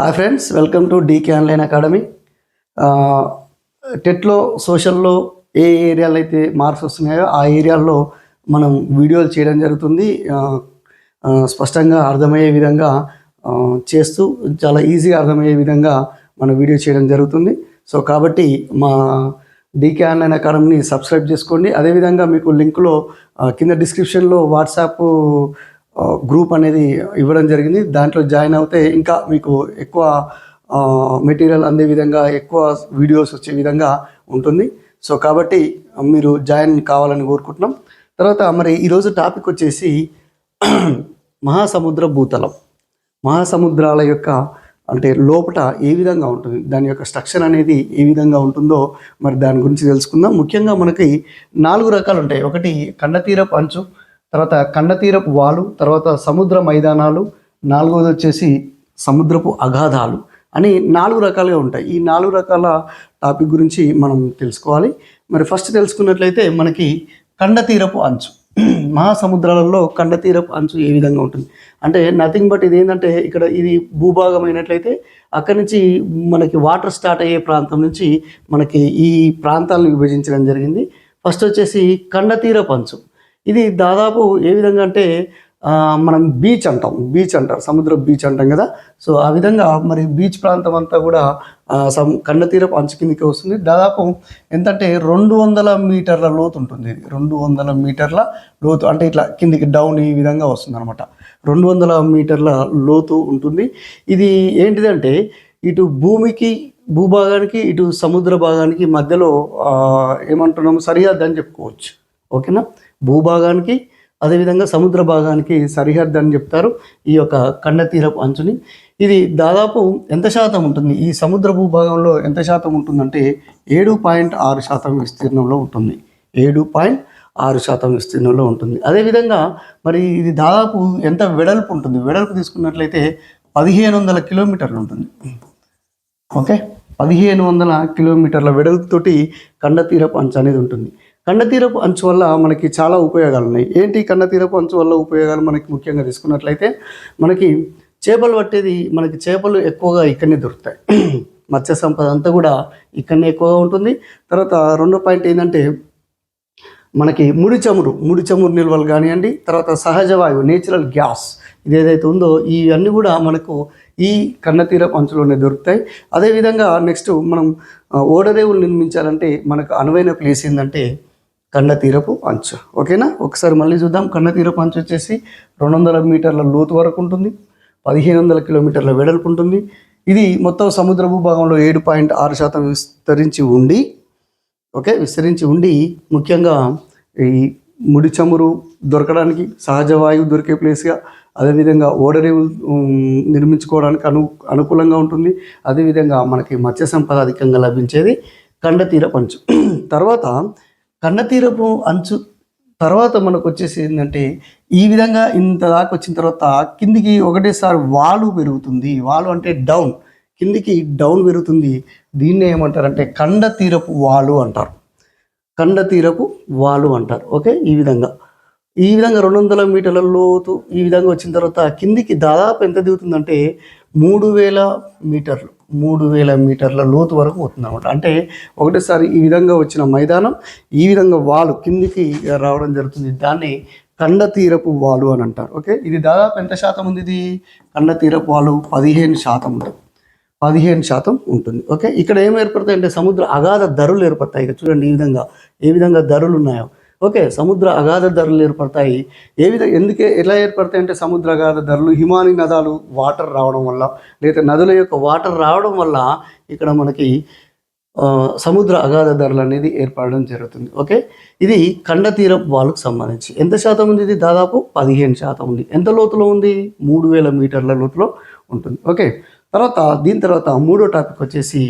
Hi friends welcome to DK online academy. టెట్లో సోషల్లో ఏ ఏరియాలో అయితే మార్క్స్ వస్తున్నాయో ఆ ఏరియాల్లో మనం వీడియోలు చేయడం జరుగుతుంది. స్పష్టంగా అర్థమయ్యే విధంగా చేస్తూ చాలా ఈజీగా అర్థమయ్యే విధంగా మనం వీడియో చేయడం జరుగుతుంది. సో కాబట్టి మా డీకే ఆన్లైన్ అకాడమీని సబ్స్క్రైబ్ చేసుకోండి. అదేవిధంగా మీకు లింక్లో కింద డిస్క్రిప్షన్లో వాట్సాప్ గ్రూప్ అనేది ఇవ్వడం జరిగింది. దాంట్లో జాయిన్ అవుతే ఇంకా మీకు ఎక్కువ మెటీరియల్ అందే విధంగా ఎక్కువ వీడియోస్ వచ్చే విధంగా ఉంటుంది. సో కాబట్టి మీరు జాయిన్ కావాలని కోరుకుంటున్నాం. తర్వాత మరి ఈరోజు టాపిక్ వచ్చేసి మహాసముద్ర భూతలం. మహాసముద్రాల యొక్క అంటే లోపట ఏ విధంగా ఉంటుంది? దాని యొక్క స్ట్రక్చర్ అనేది ఏ విధంగా ఉంటుందో మరి దాని గురించి తెలుసుకుందాం. ముఖ్యంగా మనకి నాలుగు రకాలు ఉంటాయి. ఒకటి కండతీరపు అంచు తర్వాత కండతీరపు వాలు తర్వాత సముద్ర మైదానాలు నాలుగవది వచ్చేసి సముద్రపు అగాధాలు అని నాలుగు రకాలుగా ఉంటాయి. ఈ నాలుగు రకాల టాపిక్ గురించి మనం తెలుసుకోవాలి. మరి ఫస్ట్ తెలుసుకున్నట్లయితే మనకి కండతీరపు అంచు. మహాసముద్రాలలో కండతీరపు అంచు ఏ విధంగా ఉంటుంది? అంటే నథింగ్ బట్ ఇది ఏంటంటే ఇక్కడ ఇది భూభాగం అయినట్లయితే అక్కడి నుంచి మనకి వాటర్ స్టార్ట్ అయ్యే ప్రాంతం నుంచి మనకి ఈ ప్రాంతాలను విభజించడం జరిగింది. ఫస్ట్ వచ్చేసి కండతీరపు అంచు. ఇది దాదాపు ఏ విధంగా అంటే మనం బీచ్ అంటాం. బీచ్ అంటారు. సముద్ర బీచ్ అంటాం కదా. సో ఆ విధంగా మరి బీచ్ ప్రాంతం అంతా కూడా సమ్ కండతీరపు అంచు కిందకి వస్తుంది. దాదాపు ఎంతంటే రెండు వందల మీటర్ల లోతు ఉంటుంది ఇది. రెండు వందల మీటర్ల లోతు అంటే ఇట్లా కిందికి డౌన్ ఈ విధంగా వస్తుంది అనమాట రెండు వందల మీటర్ల లోతు ఉంటుంది. ఇది ఏంటిదంటే ఇటు భూమికి భూభాగానికి ఇటు సముద్ర భాగానికి మధ్యలో ఏమంటున్నాము? సరిహద్దు అని చెప్పుకోవచ్చు. ఓకేనా? భూభాగానికి అదేవిధంగా సముద్ర భాగానికి సరిహద్దు అని చెప్తారు ఈ యొక్క కండతీరపు అంచుని. ఇది దాదాపు ఎంత శాతం ఉంటుంది? ఈ సముద్ర భూభాగంలో ఎంత శాతం ఉంటుందంటే ఏడు పాయింట్ ఆరు శాతం విస్తీర్ణంలో ఉంటుంది. ఏడు పాయింట్ ఆరు శాతం విస్తీర్ణంలో ఉంటుంది. అదేవిధంగా మరి ఇది దాదాపు ఎంత వెడల్పు ఉంటుంది? వెడల్పు తీసుకున్నట్లయితే పదిహేను వందల కిలోమీటర్లు ఉంటుంది. ఓకే? పదిహేను వందల కిలోమీటర్ల వెడల్పుతోటి కండతీరపు అంచు అనేది ఉంటుంది. కండతీరపు అంచు వల్ల మనకి చాలా ఉపయోగాలు ఉన్నాయి ఏంటి కండతీరపు అంచు వల్ల ఉపయోగాలు మనకి ముఖ్యంగా తీసుకున్నట్లయితే మనకి చేపలు పట్టేది మనకి చేపలు ఎక్కువగా ఇక్కడనే దొరుకుతాయి. మత్స్య సంపద అంతా కూడా ఇక్కడనే ఎక్కువగా ఉంటుంది. తర్వాత రెండో పాయింట్ ఏంటంటే మనకి ముడి చమురు ముడి చమురు నిల్వలు కానివ్వండి తర్వాత సహజ వాయువు నేచురల్ గ్యాస్ ఇది ఏదైతే ఉందో ఇవన్నీ కూడా మనకు ఈ కన్నతీర పంచులోనే దొరుకుతాయి. అదేవిధంగా నెక్స్ట్ మనం ఓడరేవులు నిర్మించాలంటే మనకు అనువైన ప్లేస్ ఏంటంటే కన్నతీరపు అంచు. ఓకేనా? ఒకసారి మళ్ళీ చూద్దాం. కన్నతీరపు అంచు వచ్చేసి రెండు వందల మీటర్ల లోతు వరకు ఉంటుంది. పదిహేను వందల కిలోమీటర్ల వెడల్పు ఉంటుంది. ఇది మొత్తం సముద్ర భూభాగంలో ఏడు పాయింట్ ఆరు శాతం విస్తరించి ఉండి ఓకే విస్తరించి ఉండి ముఖ్యంగా ఈ ముడి చమురు దొరకడానికి సహజ వాయువు దొరికే ప్లేస్గా అదేవిధంగా ఓడరేవు నిర్మించుకోవడానికి అను అనుకూలంగా ఉంటుంది. అదేవిధంగా మనకి మత్స్య సంపద అధికంగా లభించేది కండతీర పంచు తర్వాత కండతీరపు అంచు తర్వాత మనకు వచ్చేసి ఏంటంటే ఈ విధంగా ఇంత దాకా వచ్చిన తర్వాత కిందికి ఒకటేసారి వాలు పెరుగుతుంది. వాలు అంటే డౌన్. కిందికి డౌన్ పెరుగుతుంది. దీన్ని ఏమంటారంటే కండ తీరపు వాలు అంటారు. కండ తీరపు వాలు అంటారు. ఓకే? ఈ విధంగా. ఈ విధంగా రెండు వందల మీటర్ల లోతు ఈ విధంగా వచ్చిన తర్వాత కిందికి దాదాపు ఎంత దిగుతుందంటే మూడు వేల మీటర్లు మూడు వేల మీటర్ల లోతు వరకు పోతుంది అనమాట అంటే ఒకటేసారి ఈ విధంగా వచ్చిన మైదానం ఈ విధంగా వాలు కిందికి రావడం జరుగుతుంది. దాన్ని కండ తీరపు వాలు అని అంటారు. ఓకే? ఇది దాదాపు ఎంత శాతం ఉంది ఇది? కండ తీరపు వాలు పదిహేను శాతం ఉంటుంది. పదిహేను శాతం ఉంటుంది. ఓకే? ఇక్కడ ఏం ఏర్పడతాయి అంటే సముద్ర అగాధ ధరలు ఏర్పడతాయి. ఇక చూడండి ఈ విధంగా ఏ విధంగా ధరలు ఉన్నాయో. ఓకే సముద్ర అగాధ ధరలు ఏర్పడతాయి. ఏ విధంగా ఎందుకే ఎలా ఏర్పడతాయి అంటే సముద్ర అగాధ ధరలు హిమాని నదాలు వాటర్ రావడం వల్ల లేదా నదుల యొక్క వాటర్ రావడం వల్ల ఇక్కడ మనకి సముద్ర అగాధ ధరలు అనేది ఏర్పడడం జరుగుతుంది. ఓకే? ఇది ఖండ తీరం వాళ్ళకు సంబంధించి. ఎంత శాతం ఉంది ఇది? దాదాపు పదిహేను శాతం ఉంది. ఎంత లోతులో ఉంది? మూడు వేల మీటర్ల లోతులో ఉంటుంది. ఓకే? తర్వాత దీని తర్వాత మూడో టాపిక్ వచ్చేసి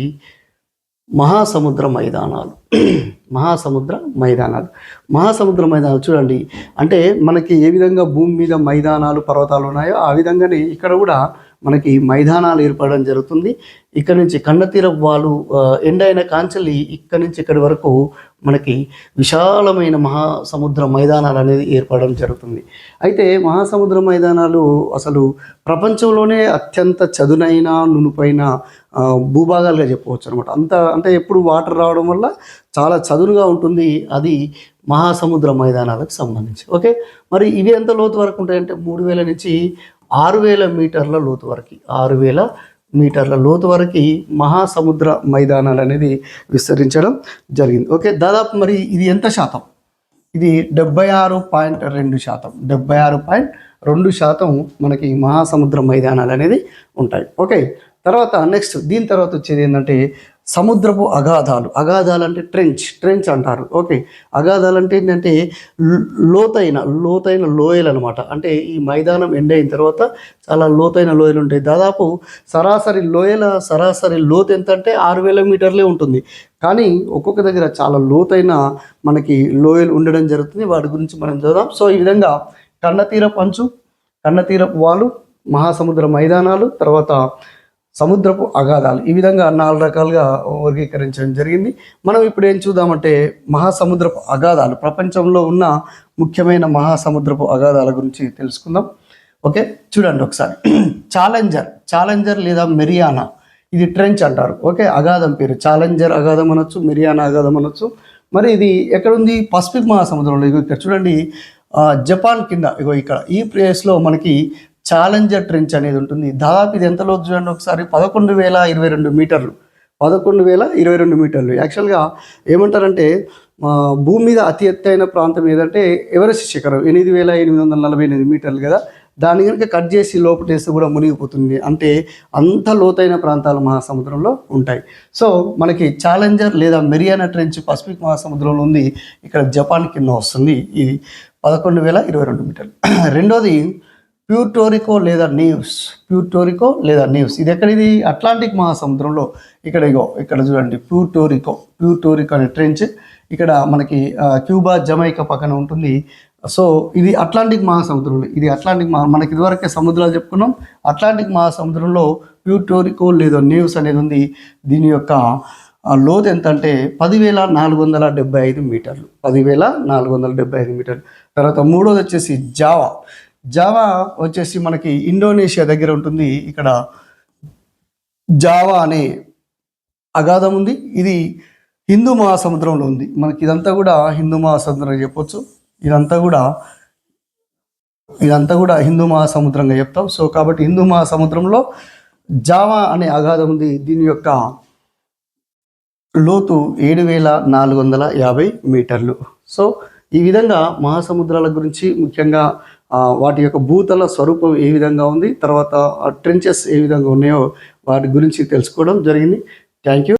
మహాసముద్ర మైదానాలు. మహాసముద్ర మైదానాలు. మహాసముద్ర మైదానాలు చూడండి. అంటే మనకి ఏ విధంగా భూమి మీద మైదానాలు పర్వతాలు ఉన్నాయో ఆ విధంగానే ఇక్కడ కూడా మనకి మైదానాలు ఏర్పడడం జరుగుతుంది. ఇక్కడ నుంచి కన్నతీర వాళ్ళు ఎండ్ అయిన కాంచెల్లి ఇక్కడ నుంచి ఇక్కడి వరకు మనకి విశాలమైన మహాసముద్ర మైదానాలు అనేది ఏర్పడడం జరుగుతుంది. అయితే మహాసముద్ర మైదానాలు అసలు ప్రపంచంలోనే అత్యంత చదునైన నునుపైన భూభాగాలుగా చెప్పవచ్చు అనమాట అంత అంటే ఎప్పుడు వాటర్ రావడం వల్ల చాలా చదునుగా ఉంటుంది. అది మహాసముద్ర మైదానాలకు సంబంధించి. ఓకే? మరి ఇవి ఎంత లోతు వరకు ఉంటాయంటే మూడు వేల నుంచి ఆరు వేల మీటర్ల లోతు వరకు ఆరు వేల మీటర్ల లోతు వరకు మహాసముద్ర మైదానాలు అనేది విస్తరించడం జరిగింది. ఓకే దాదాపు మరి ఇది ఎంత శాతం? ఇది డెబ్బై ఆరు పాయింట్ రెండు శాతం. డెబ్బై ఆరు పాయింట్ రెండు శాతం మనకి మహాసముద్ర మైదానాలు అనేది ఉంటాయి. ఓకే తర్వాత నెక్స్ట్ దీని తర్వాత వచ్చేది ఏంటంటే సముద్రపు అగాధాలు. అగాధాలు అంటే ట్రెంచ్ ట్రెంచ్ అంటారు. ఓకే అగాధాలు అంటే ఏంటంటే లోతైన లోతైన లోయలు అనమాట అంటే ఈ మైదానం ఎండ్ అయిన తర్వాత చాలా లోతైన లోయలు ఉంటాయి. దాదాపు సరాసరి లోయల సరాసరి లోతు ఎంత అంటే ఆరు వేల మీటర్లే ఉంటుంది. కానీ ఒక్కొక్క దగ్గర చాలా లోతైన మనకి లోయలు ఉండడం జరుగుతుంది. వాటి గురించి మనం చూద్దాం సో ఈ విధంగా కన్నతీరపు అంచు కన్నతీరపు వాలు మహాసముద్ర మైదానాలు తర్వాత సముద్రపు అగాధాలు. ఈ విధంగా నాలుగు రకాలుగా వర్గీకరించడం జరిగింది. మనం ఇప్పుడు ఏం చూద్దామంటే మహాసముద్రపు అగాధాలు. ప్రపంచంలో ఉన్న ముఖ్యమైన మహాసముద్రపు అగాధాల గురించి తెలుసుకుందాం. ఓకే చూడండి ఒకసారి. ఛాలెంజర్ ఛాలెంజర్ లేదా మెరియానా? ఇది ట్రెంచ్ అంటారు. ఓకే అగాధం పేరు. ఛాలెంజర్ అగాధం అనొచ్చు మెరియానా అగాధం అనొచ్చు. మరి ఇది ఎక్కడుంది? పసిఫిక్ మహాసముద్రంలో. ఇక్కడ చూడండి. జపాన్ కింద ఇగో ఇక్కడ. ఈ ప్లేస్లో మనకి ఛాలెంజర్ ట్రెంచ్ అనేది ఉంటుంది. దాదాపు ఇది ఎంత లోతు చూడండి ఒకసారి? పదకొండు వేల ఇరవై రెండు మీటర్లు. పదకొండు వేల ఇరవై రెండు మీటర్లు. యాక్చువల్గా ఏమంటారంటే భూమి మీద అతి ఎత్తైన ప్రాంతం ఏదంటే ఎవరెస్ట్ శిఖరం. ఎనిమిది వేల ఎనిమిది వందల నలభై ఎనిమిది మీటర్లు కదా? దాన్ని కనుక కట్ చేసి లోపటేస్తే కూడా మునిగిపోతుంది. అంటే అంత లోతైన ప్రాంతాలు మహాసముద్రంలో ఉంటాయి. సో మనకి ఛాలెంజర్ లేదా మెరియానా ట్రెంచ్ పసిఫిక్ మహాసముద్రంలో ఉంది. ఇక్కడ జపాన్ కింద వస్తుంది ఇది పదకొండు వేల ఇరవై రెండు మీటర్లు. రెండోది ప్యూటోరికో లేదా నీవ్స్? ప్యూటోరికో లేదా నీవ్స్? ఇది ఎక్కడ? ఇది అట్లాంటిక్ మహాసముద్రంలో ఇక్కడ ఇగో ఇక్కడ చూడండి ప్యూటోరికో. ప్యూటోరికో అనే ట్రెంచ్ ఇక్కడ మనకి క్యూబా జమైకా పక్కన ఉంటుంది. సో ఇది అట్లాంటిక్ మహాసముద్రంలో ఇది అట్లాంటిక్ మహా మనకి ఇదివరకే సముద్రాలు చెప్పుకున్నాం. అట్లాంటిక్ మహాసముద్రంలో ప్యూటోరికో లేదా నీవ్స్ అనేది ఉంది. దీని యొక్క లోతు ఎంత అంటే పదివేల నాలుగు వందల డెబ్బై ఐదు మీటర్లు. పదివేల నాలుగు వందల డెబ్బై ఐదు మీటర్లు. తర్వాత మూడోది వచ్చేసి జావా. జావా వచ్చేసి మనకి ఇండోనేషియా దగ్గర ఉంటుంది. ఇక్కడ జావా అనే అగాధం ఉంది. ఇది హిందూ మహాసముద్రంలో ఉంది. మనకి ఇదంతా కూడా హిందూ మహాసముద్రం చెప్పొచ్చు. ఇదంతా కూడా ఇదంతా కూడా హిందూ మహాసముద్రంగా చెప్తాం. సో కాబట్టి హిందూ మహాసముద్రంలో జావా అనే అగాధం ఉంది. దీని యొక్క లోతు ఏడు వేల నాలుగు వందల యాభై మీటర్లు. సో ఈ విధంగా మహాసముద్రాల గురించి ముఖ్యంగా వాటి యొక్క భూతల స్వరూపం ఏ విధంగా ఉంది తర్వాత ట్రెంచెస్ ఏ విధంగా ఉన్నాయో వాటి గురించి తెలుసుకోవడం జరిగింది. Thank you